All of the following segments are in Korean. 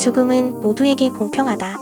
죽음은 모두에게 공평하다.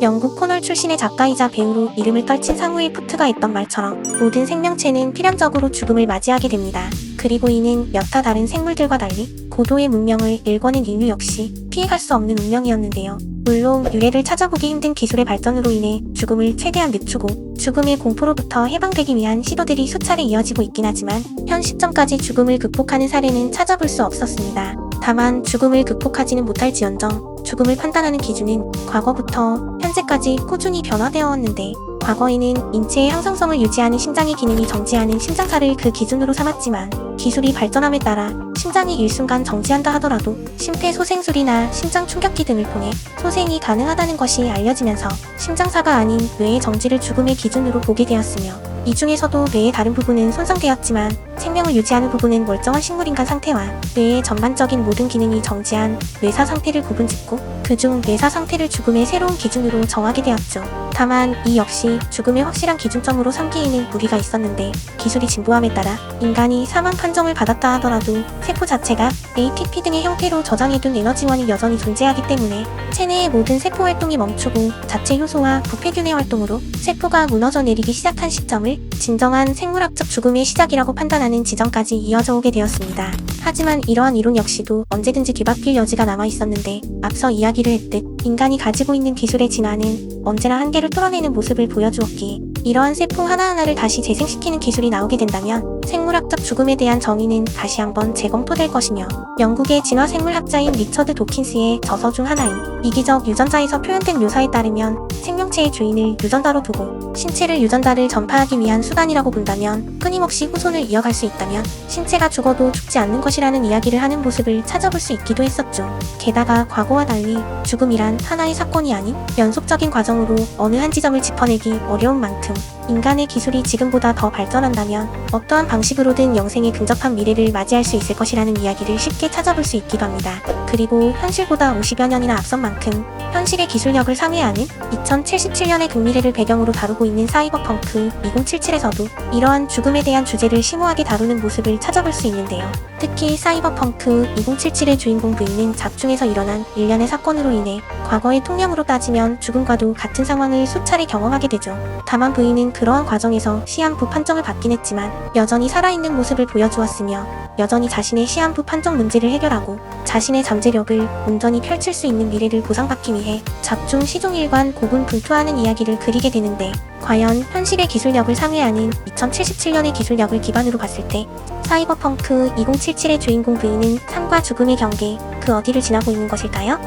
영국 코널 출신의 작가이자 배우로 이름을 떨친 사무엘 푸트가 했던 말처럼 모든 생명체는 필연적으로 죽음을 맞이하게 됩니다. 그리고 이는 여타 다른 생물들과 달리 고도의 문명을 일궈낸 인류 역시 피해갈 수 없는 운명이었는데요. 물론 유래를 찾아보기 힘든 기술의 발전으로 인해 죽음을 최대한 늦추고 죽음의 공포로부터 해방되기 위한 시도들이 수차례 이어지고 있긴 하지만 현 시점까지 죽음을 극복하는 사례는 찾아볼 수 없었습니다. 다만 죽음을 극복하지는 못할지언정 죽음을 판단하는 기준은 과거부터 현재까지 꾸준히 변화되어 왔는데 과거에는 인체의 항상성을 유지하는 심장의 기능이 정지하는 심장사를 그 기준으로 삼았지만 기술이 발전함에 따라 심장이 일순간 정지한다 하더라도 심폐소생술이나 심장 충격기 등을 통해 소생이 가능하다는 것이 알려지면서 심장사가 아닌 뇌의 정지를 죽음의 기준으로 보게 되었으며 이 중에서도 뇌의 다른 부분은 손상되었지만 생명을 유지하는 부분은 멀쩡한 식물인간 상태와 뇌의 전반적인 모든 기능이 정지한 뇌사 상태를 구분짓고 그중 뇌사 상태를 죽음의 새로운 기준으로 정하게 되었죠. 다만 이 역시 죽음의 확실한 기준점으로 삼기에는 무리가 있었는데 기술이 진보함에 따라 인간이 사망 판 정을 받았다 하더라도 세포 자체가 ATP 등의 형태로 저장해둔 에너지원이 여전히 존재하기 때문에 체내의 모든 세포 활동이 멈추고 자체 효소와 부패균의 활동으로 세포가 무너져 내리기 시작한 시점을 진정한 생물학적 죽음의 시작이라고 판단하는 지점까지 이어져 오게 되었습니다. 하지만 이러한 이론 역시도 언제든지 뒤바뀔 여지가 남아 있었는데 앞서 이야기를 했듯 인간이 가지고 있는 기술의 진화는 언제나 한계를 뚫어내는 모습을 보여주었기에 이러한 세포 하나하나를 다시 재생시키는 기술이 나오게 된다면 생물학적 죽음에 대한 정의는 다시 한번 재검토될 것이며 영국의 진화생물학자인 리처드 도킨스의 저서 중 하나인 이기적 유전자에서 표현된 묘사에 따르면 생명체의 주인을 유전자로 두고 신체를 유전자를 전파하기 위한 수단이라고 본다면 끊임없이 후손을 이어갈 수 있다면 신체가 죽어도 죽지 않는 것이라는 이야기를 하는 모습을 찾아볼 수 있기도 했었죠. 게다가 과거와 달리 죽음이란 하나의 사건이 아닌 연속적인 과정으로 어느 한 지점을 짚어내기 어려운 만큼 인간의 기술이 지금보다 더 발전한다면 어떠한 방식으로든 영생에 근접한 미래를 맞이할 수 있을 것이라는 이야기를 쉽게 찾아볼 수 있기도 합니다. 그리고 현실보다 50여 년이나 앞선 만큼 현실의 기술력을 상회하는 2077년의 근미래를 배경으로 다루고 있는 사이버펑크 2077에서도 이러한 죽음에 대한 주제를 심오하게 다루는 모습을 찾아볼 수 있는데요. 특히 사이버펑크 2077의 주인공 부인은 작중에서 일어난 일련의 사건으로 인해 과거의 통념으로 따지면 죽음과도 같은 상황을 수차례 경험하게 되죠. 다만 부인은 그러한 과정에서 시한부 판정을 받긴 했지만 여전히 살아있는 모습을 보여주었으며 여전히 자신의 시한부 판정 문제를 해결하고 자신의 잠재력을 온전히 펼칠 수 있는 미래를 보상받기 위해 작중 시종일관 고군분투하는 이야기를 그리게 되는데 과연 현실의 기술력을 상회하는 2077년의 기술력을 기반으로 봤을 때 사이버펑크 2077의 주인공 부인은 삶과 죽음의 경계 그 어디를 지나고 있는 것일까요?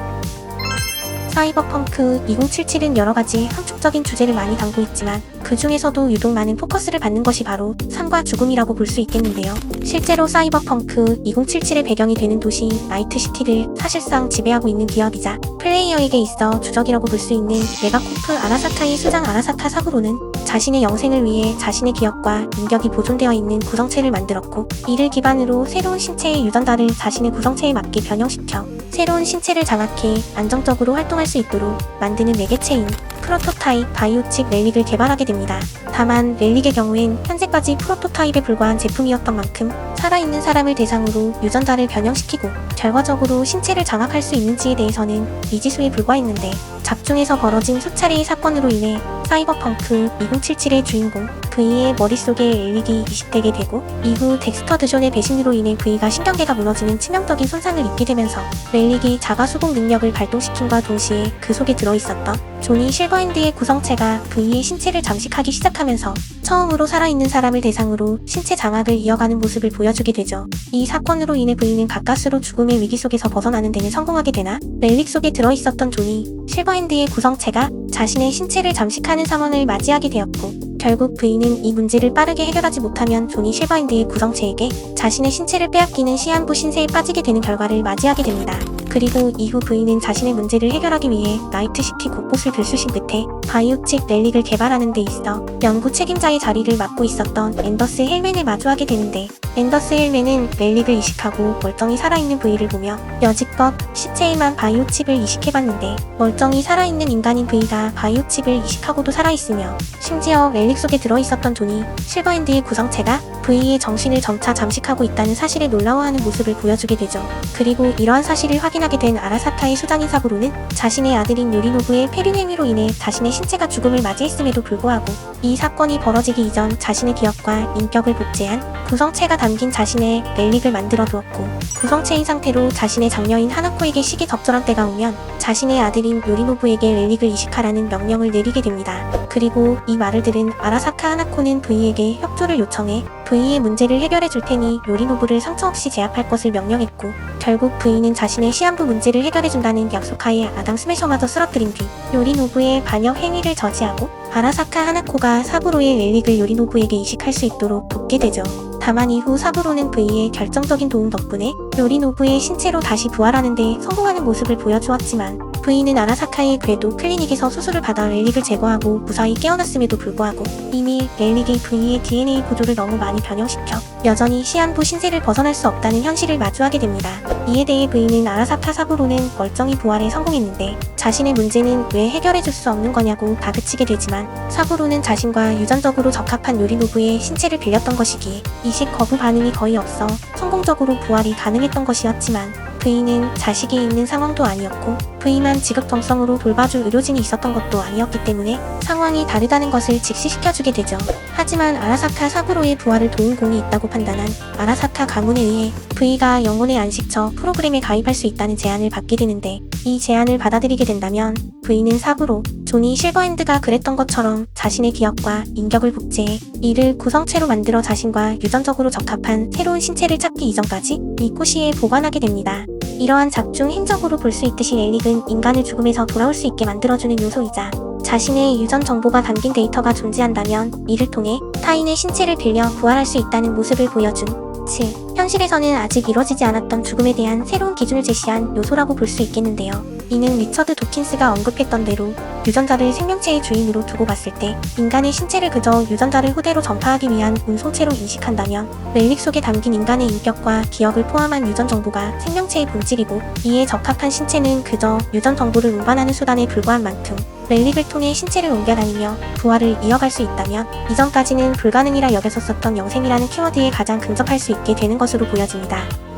사이버펑크 2077은 여러 가지 함축적인 주제를 많이 담고 있지만 그 중에서도 유독 많은 포커스를 받는 것이 바로 삶과 죽음이라고 볼 수 있겠는데요. 실제로 사이버펑크 2077의 배경이 되는 도시 나이트시티를 사실상 지배하고 있는 기업이자 플레이어에게 있어 주적이라고 볼 수 있는 메가코프 아라사카의 수장 아라사카 사부로는 자신의 영생을 위해 자신의 기억과 인격이 보존되어 있는 구성체를 만들었고 이를 기반으로 새로운 신체의 유전자를 자신의 구성체에 맞게 변형시켜 새로운 신체를 장악해 안정적으로 활동할 수 있도록 만드는 매개체인 프로토타입 바이오칩 렐릭을 개발하게 됩니다. 다만 렐릭의 경우엔 현재까지 프로토타입에 불과한 제품이었던 만큼 살아있는 사람을 대상으로 유전자를 변형시키고 결과적으로 신체를 장악할 수 있는지에 대해서는 미지수에 불과했는데 작중에서 벌어진 수차례의 사건으로 인해 사이버펑크 2077의 주인공 V의 머릿속에 렐릭이 이식되게 되고 이후 덱스터 드존의 배신으로 인해 V가 신경계가 무너지는 치명적인 손상을 입게 되면서 렐릭이 자가 수복 능력을 발동시킴과 동시에 그 속에 들어있었던 조니 실버핸드의 구성체가 V의 신체를 잠식하기 시작하면서 처음으로 살아있는 사람을 대상으로 신체 장악을 이어가는 모습을 보여주게 되죠. 이 사건으로 인해 V는 가까스로 죽음의 위기 속에서 벗어나는 데는 성공하게 되나 렐릭 속에 들어있었던 조니 실버핸드의 구성체가 자신의 신체를 잠식하는 상황을 맞이하게 되었고 결국 V는 이 문제를 빠르게 해결하지 못하면 조니 실버핸드의 구성체에게 자신의 신체를 빼앗기는 시한부 신세에 빠지게 되는 결과를 맞이하게 됩니다. 그리고 이후 V는 자신의 문제를 해결하기 위해 나이트시티 곳곳을 들쑤신 끝에 바이오칩 렐릭을 개발하는 데 있어 연구 책임자의 자리를 맡고 있었던 앤더스 헬맨을 마주하게 되는데 앤더스 헬맨은 렐릭을 이식하고 멀쩡히 살아있는 V를 보며 여지껏 시체에만 바이오칩을 이식해봤는데 멀쩡히 살아있는 인간인 V가 바이오칩을 이식하고도 살아있으며 심지어 렐릭 속에 들어있었던 존이 실버핸드의 구성체가 V의 정신을 점차 잠식하고 있다는 사실에 놀라워하는 모습을 보여주게 되죠. 그리고 이러한 사실을 확인 한 확인하게 된 아라사카의 수장인 사부로는 자신의 아들인 요리노부의 폐륜 행위로 인해 자신의 신체가 죽음을 맞이했음에도 불구하고 이 사건이 벌어지기 이전 자신의 기억과 인격을 복제한 구성체가 담긴 자신의 렐릭을 만들어 두었고 구성체인 상태로 자신의 장녀인 하나코에게 시기 적절한 때가 오면 자신의 아들인 요리노부에게 렐릭을 이식하라는 명령을 내리게 됩니다. 그리고 이 말을 들은 아라사카 하나코는 V에게 협조를 요청해 V의 문제를 해결해 줄 테니 요리노부를 상처 없이 제압할 것을 명령했고 결국 V는 자신의 시 한부 문제를 해결해 준다는 약속하에 아담 스매셔마저 쓰러뜨린 뒤 요리노부의 반역 행위를 저지하고 아라사카 하나코가 사부로의 렐릭을 요리노부에게 이식할 수 있도록 돕게 되죠. 다만 이후 사부로는 V의 결정적인 도움 덕분에 요리노부의 신체로 다시 부활하는 데 성공하는 모습을 보여주었지만 V는 아라사카의 궤도 클리닉에서 수술을 받아 렐릭을 제거하고 무사히 깨어났음에도 불구하고 이미 렐릭이 V의 DNA 구조를 너무 많이 변형시켜 여전히 시한부 신세를 벗어날 수 없다는 현실을 마주하게 됩니다. 이에 대해 V는 아라사카 사부로는 멀쩡히 부활에 성공했는데 자신의 문제는 왜 해결해줄 수 없는 거냐고 다그치게 되지만 사부로는 자신과 유전적으로 적합한 요리노부의 신체를 빌렸던 것이기에 이식 거부 반응이 거의 없어 성공적으로 부활이 가능했던 것이었지만 V는 자식이 있는 상황도 아니었고 V만 지극정성으로 돌봐줄 의료진이 있었던 것도 아니었기 때문에 상황이 다르다는 것을 직시시켜주게 되죠. 하지만 아라사카 사부로의 부활을 도운 공이 있다고 판단한 아라사카 가문에 의해 V가 영혼의 안식처 프로그램에 가입할 수 있다는 제안을 받게 되는데 이 제안을 받아들이게 된다면 V는 사부로 조니 실버핸드가 그랬던 것처럼 자신의 기억과 인격을 복제해 이를 구성체로 만들어 자신과 유전적으로 적합한 새로운 신체를 찾기 이전까지 미코시에 보관하게 됩니다. 이러한 작중 행적으로 볼 수 있듯이 렐릭은 인간을 죽음에서 돌아올 수 있게 만들어주는 요소이자 자신의 유전 정보가 담긴 데이터가 존재한다면 이를 통해 타인의 신체를 빌려 부활할 수 있다는 모습을 보여준 즉 현실에서는 아직 이뤄지지 않았던 죽음에 대한 새로운 기준을 제시한 요소라고 볼 수 있겠는데요. 이는 리처드 도킨스가 언급했던 대로 유전자를 생명체의 주인으로 두고 봤을 때 인간의 신체를 그저 유전자를 후대로 전파하기 위한 운송체로 인식한다면 렐릭 속에 담긴 인간의 인격과 기억을 포함한 유전 정보가 생명체의 본질이고 이에 적합한 신체는 그저 유전 정보를 운반하는 수단에 불과한 만큼 렐릭을 통해 신체를 옮겨 다니며 부활을 이어갈 수 있다면 이전까지는 불가능이라 여겼었던 영생이라는 키워드에 가장 근접할 수 있게 되는 것으로 보여집니다.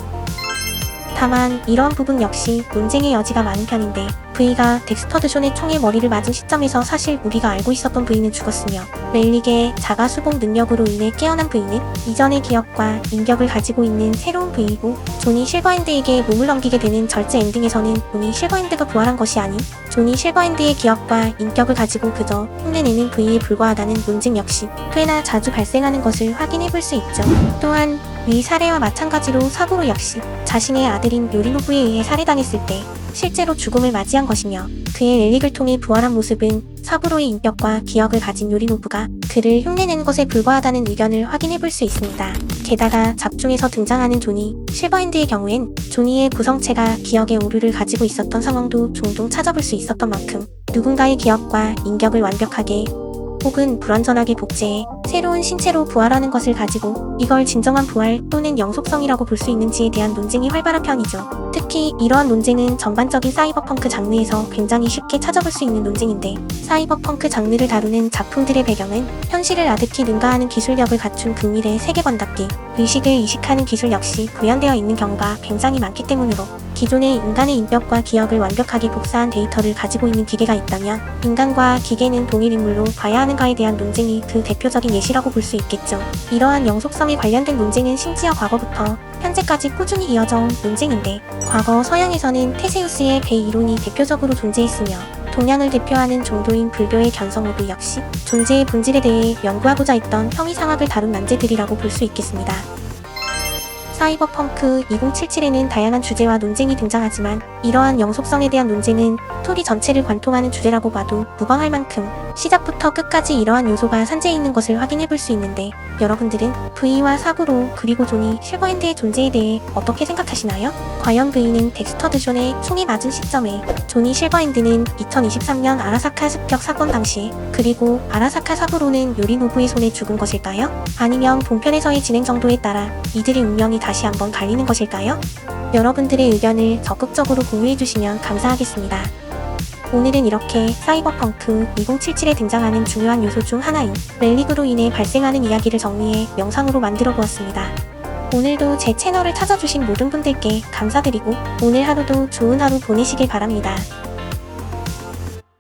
다만 이런 부분 역시 논쟁의 여지가 많은 편인데 V가 덱스터드 존의 총에 머리를 맞은 시점에서 사실 우리가 알고 있었던 V는 죽었으며 렐릭의 자가 수복 능력으로 인해 깨어난 V는 이전의 기억과 인격을 가지고 있는 새로운 V이고 조니 실버핸드에게 몸을 넘기게 되는 절제 엔딩에서는 조니 실버핸드가 부활한 것이 아닌 조니 실버핸드의 기억과 인격을 가지고 그저 흉내내는 V에 불과하다는 논쟁 역시 꽤나 자주 발생하는 것을 확인해 볼 수 있죠. 또한 위 사례와 마찬가지로 사부로 역시 자신의 아들인 요리노부에 의해 살해당했을 때 실제로 죽음을 맞이한 것이며 그의 렐릭을 통해 부활한 모습은 사부로의 인격과 기억을 가진 요리노부가 그를 흉내내는 것에 불과하다는 의견을 확인해 볼 수 있습니다. 게다가 작중에서 등장하는 조니, 실버핸드의 경우엔 조니의 구성체가 기억의 오류를 가지고 있었던 상황도 종종 찾아볼 수 있었던 만큼 누군가의 기억과 인격을 완벽하게 혹은 불완전하게 복제해 새로운 신체로 부활하는 것을 가지고 이걸 진정한 부활 또는 영속성이라고 볼 수 있는지에 대한 논쟁이 활발한 편이죠. 특히 이러한 논쟁은 전반적인 사이버펑크 장르에서 굉장히 쉽게 찾아볼 수 있는 논쟁인데 사이버펑크 장르를 다루는 작품들의 배경은 현실을 아득히 능가하는 기술력을 갖춘 극밀의 세계관답게 의식을 이식하는 기술 역시 구현되어 있는 경우가 굉장히 많기 때문으로 기존의 인간의 인격과 기억을 완벽하게 복사한 데이터를 가지고 있는 기계가 있다면 인간과 기계는 동일 인물로 봐야 하는가에 대한 논쟁이 그 대표적인 예시 라고 볼 수 있겠죠. 이러한 영속성에 관련된 논쟁은 심지어 과거부터 현재까지 꾸준히 이어져 온 논쟁인데 과거 서양에서는 테세우스의 배 이론이 대표적으로 존재했으며 동양을 대표하는 종교인 불교의 견성오도 역시 존재의 본질에 대해 연구하고자 했던 형이상학을 다룬 난제들이라고 볼 수 있겠습니다. 사이버펑크 2077에는 다양한 주제와 논쟁이 등장하지만 이러한 영속성에 대한 논쟁은 스토리 전체를 관통하는 주제라고 봐도 무방할 만큼 시작부터 끝까지 이러한 요소가 산재해 있는 것을 확인해 볼 수 있는데 여러분들은 V와 사구로 그리고 존이 실버핸드의 존재에 대해 어떻게 생각하시나요? 과연 V는 덱스터드 존의 총에 맞은 시점에 존이 실버핸드는 2023년 아라사카 습격 사건 당시 그리고 아라사카 사부로는 요리노부의 손에 죽은 것일까요? 아니면 본편에서의 진행 정도에 따라 이들의 운명이 다시 한번 갈리는 것일까요? 여러분들의 의견을 적극적으로 공유해 주시면 감사하겠습니다. 오늘은 이렇게 사이버펑크 2077에 등장하는 중요한 요소 중 하나인 렐릭으로 인해 발생하는 이야기를 정리해 영상으로 만들어 보았습니다. 오늘도 제 채널을 찾아주신 모든 분들께 감사드리고 오늘 하루도 좋은 하루 보내시길 바랍니다.